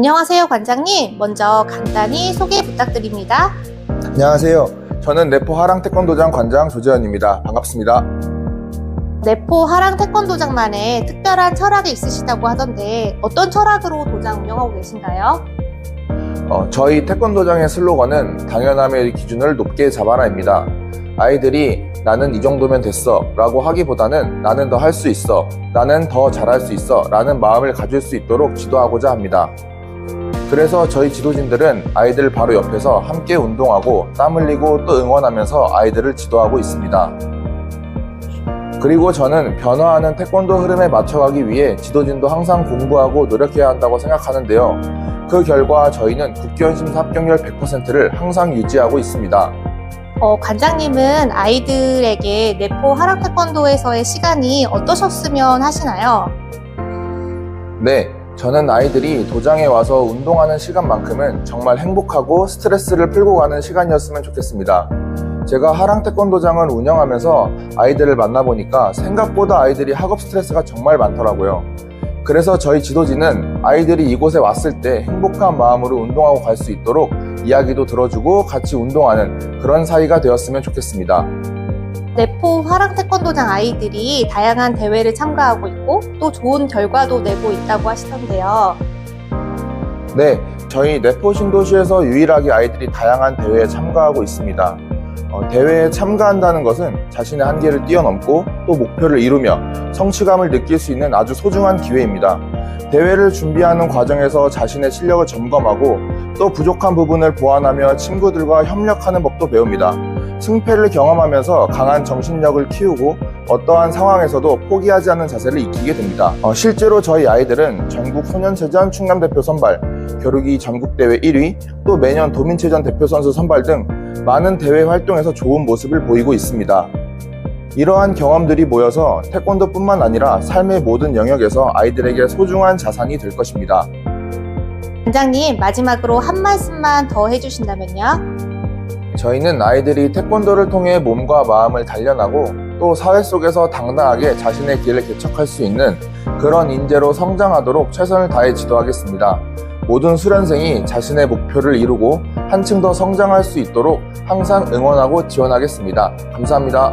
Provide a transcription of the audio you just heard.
안녕하세요, 관장님. 먼저 간단히 소개 부탁드립니다. 안녕하세요. 저는 내포 하랑 태권도장 관장 조재현입니다. 반갑습니다. 내포 하랑 태권도장만의 특별한 철학이 있으시다고 하던데 어떤 철학으로 도장 운영하고 계신가요? 어, 저희 태권도장의 슬로건은 당연함의 기준을 높게 잡아라입니다. 아이들이 나는 이 정도면 됐어 라고 하기보다는 나는 더 할 수 있어, 나는 더 잘할 수 있어 라는 마음을 가질 수 있도록 지도하고자 합니다. 그래서 저희 지도진들은 아이들 바로 옆에서 함께 운동하고 땀 흘리고 또 응원하면서 아이들을 지도하고 있습니다. 그리고 저는 변화하는 태권도 흐름에 맞춰가기 위해 지도진도 항상 공부하고 노력해야 한다고 생각하는데요. 그 결과 저희는 국기원 심사 합격률 100%를 항상 유지하고 있습니다. 어, 관장님은 아이들에게 내포 하랑 태권도에서의 시간이 어떠셨으면 하시나요? 네, 저는 아이들이 도장에 와서 운동하는 시간만큼은 정말 행복하고 스트레스를 풀고 가는 시간이었으면 좋겠습니다. 제가 하랑 태권도장을 운영하면서 아이들을 만나보니까 생각보다 아이들이 학업 스트레스가 정말 많더라고요. 그래서 저희 지도진은 아이들이 이곳에 왔을 때 행복한 마음으로 운동하고 갈 수 있도록 이야기도 들어주고 같이 운동하는 그런 사이가 되었으면 좋겠습니다. 내포 하랑 태권도장 아이들이 다양한 대회를 참가하고 있고 또 좋은 결과도 내고 있다고 하시던데요. 네, 저희 내포 신도시에서 유일하게 아이들이 다양한 대회에 참가하고 있습니다. 어, 대회에 참가한다는 것은 자신의 한계를 뛰어넘고 또 목표를 이루며 성취감을 느낄 수 있는 아주 소중한 기회입니다. 대회를 준비하는 과정에서 자신의 실력을 점검하고 또 부족한 부분을 보완하며 친구들과 협력하는 법도 배웁니다. 승패를 경험하면서 강한 정신력을 키우고 어떠한 상황에서도 포기하지 않는 자세를 익히게 됩니다. 어, 실제로 저희 아이들은 전국 소년체전 충남대표 선발, 겨루기 전국대회 1위, 또 매년 도민체전 대표 선수 선발 등 많은 대회 활동에서 좋은 모습을 보이고 있습니다. 이러한 경험들이 모여서 태권도뿐만 아니라 삶의 모든 영역에서 아이들에게 소중한 자산이 될 것입니다. 관장님, 마지막으로 한 말씀만 더 해주신다면요? 저희는 아이들이 태권도를 통해 몸과 마음을 단련하고 또 사회 속에서 당당하게 자신의 길을 개척할 수 있는 그런 인재로 성장하도록 최선을 다해 지도하겠습니다. 모든 수련생이 자신의 목표를 이루고 한층 더 성장할 수 있도록 항상 응원하고 지원하겠습니다. 감사합니다.